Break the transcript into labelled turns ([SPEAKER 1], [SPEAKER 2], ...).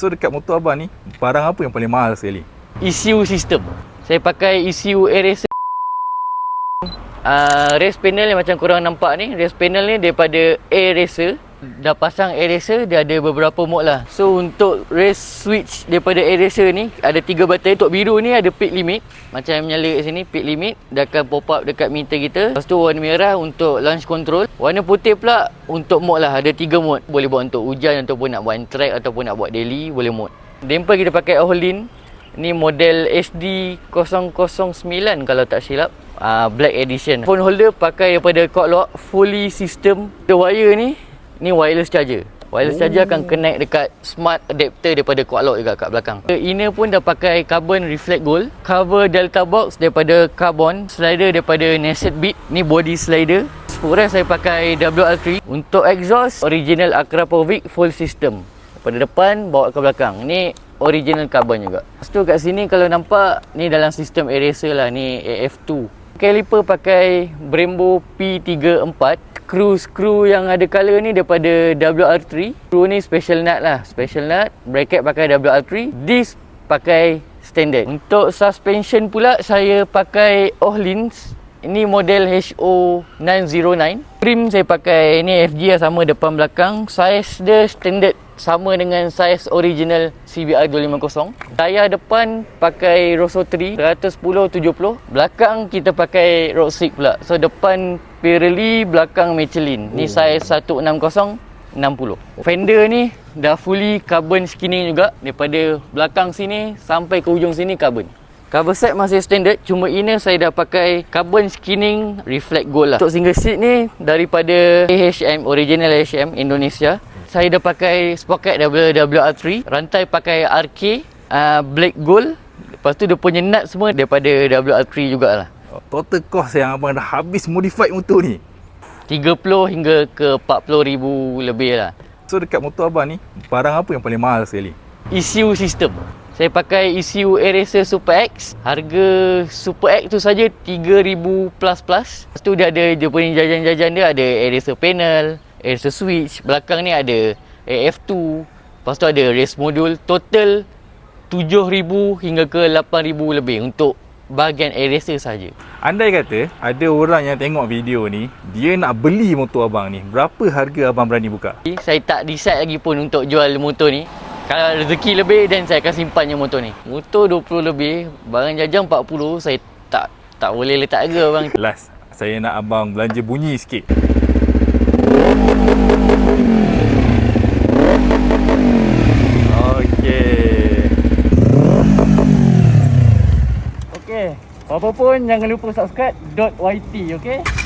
[SPEAKER 1] So dekat motor abang ni, barang apa yang paling mahal sekali?
[SPEAKER 2] ECU system. Saya pakai ECU air racer. Uh, race panel yang macam korang nampak ni, race panel ni daripada air racer. Dah pasang air racer, dia ada beberapa mode lah. So untuk race switch daripada air racer ni, ada tiga button. Untuk biru ni ada peak limit. Macam yang menyala kat sini, peak limit. Dia akan pop up dekat meter kita. Lepas tu warna merah untuk launch control. Warna putih pula untuk mode lah. Ada tiga mode. Boleh buat untuk hujan ataupun nak buat track ataupun nak buat daily, boleh mode. Damper kita pakai Ohlin. Ni model SD009 kalau tak silap. Uh, black edition. Phone holder pakai daripada cord fully system. The wire ni ni wireless charger. Wireless oh. charger akan connect dekat smart adapter daripada cord lock juga kat belakang. Inner pun dah pakai carbon reflect gold. Cover delta box daripada carbon. Slider daripada Neset Beat. Ni body slider. Spura saya pakai WR3. Untuk exhaust original Akrapovic full system. Daripada depan bawa ke belakang. Ni original carbon juga. Lepas tu kat sini kalau nampak ni dalam sistem eraser lah ni AF2. Caliper pakai Brembo P34. Skru-skru yang ada color ni daripada WR3. Skru ni special nut lah. Special nut. Bracket pakai WR3. Disc pakai standard. Untuk suspension pula saya pakai Ohlins. Ini model HO909. Prim saya pakai ni FG lah sama depan belakang. Size dia standard sama dengan saiz original CBR 250. Tayar depan pakai Rosso 3 110-70. Belakang kita pakai Road 6 pula. So depan Pirelli, belakang Michelin. Ni saiz 160 60. Fender ni dah fully carbon skinning juga daripada belakang sini sampai ke hujung sini carbon. Cover set masih standard Cuma inner saya dah pakai Carbon skinning Reflect gold lah. Untuk single seat ni Daripada AHM Original AHM Indonesia Saya dah pakai Sprocket daripada WR3 Rantai pakai RK uh, Black gold. Lepas tu dia punya nut semua Daripada WR3 jugalah.
[SPEAKER 1] Total cost yang abang dah habis modified motor ni?
[SPEAKER 2] 30 hingga ke 40 ribu lebih lah.
[SPEAKER 1] So dekat motor abang ni, barang apa yang paling mahal sekali?
[SPEAKER 2] ECU system saya pakai ECU Eraser Super X. Harga Super X tu saja 3000 plus plus. Lepas tu dia ada dia punya jajan-jajan dia ada eraser panel, eraser switch, belakang ni ada AF2. Lepas tu ada race module total 7000 hingga ke 8000 lebih untuk bahagian eraser saja.
[SPEAKER 1] Andai kata ada orang yang tengok video ni, dia nak beli motor abang ni, berapa harga abang berani buka?
[SPEAKER 2] Saya tak decide lagi pun untuk jual motor ni. Kalau rezeki lebih dan saya akan simpannya motor ni. Motor 20 lebih, barang jajan 40, saya tak tak boleh letak harga bang.
[SPEAKER 1] Last, saya nak abang belanja bunyi sikit. Okey.
[SPEAKER 2] Okey. Apa pun jangan lupa subscribe .yt okey.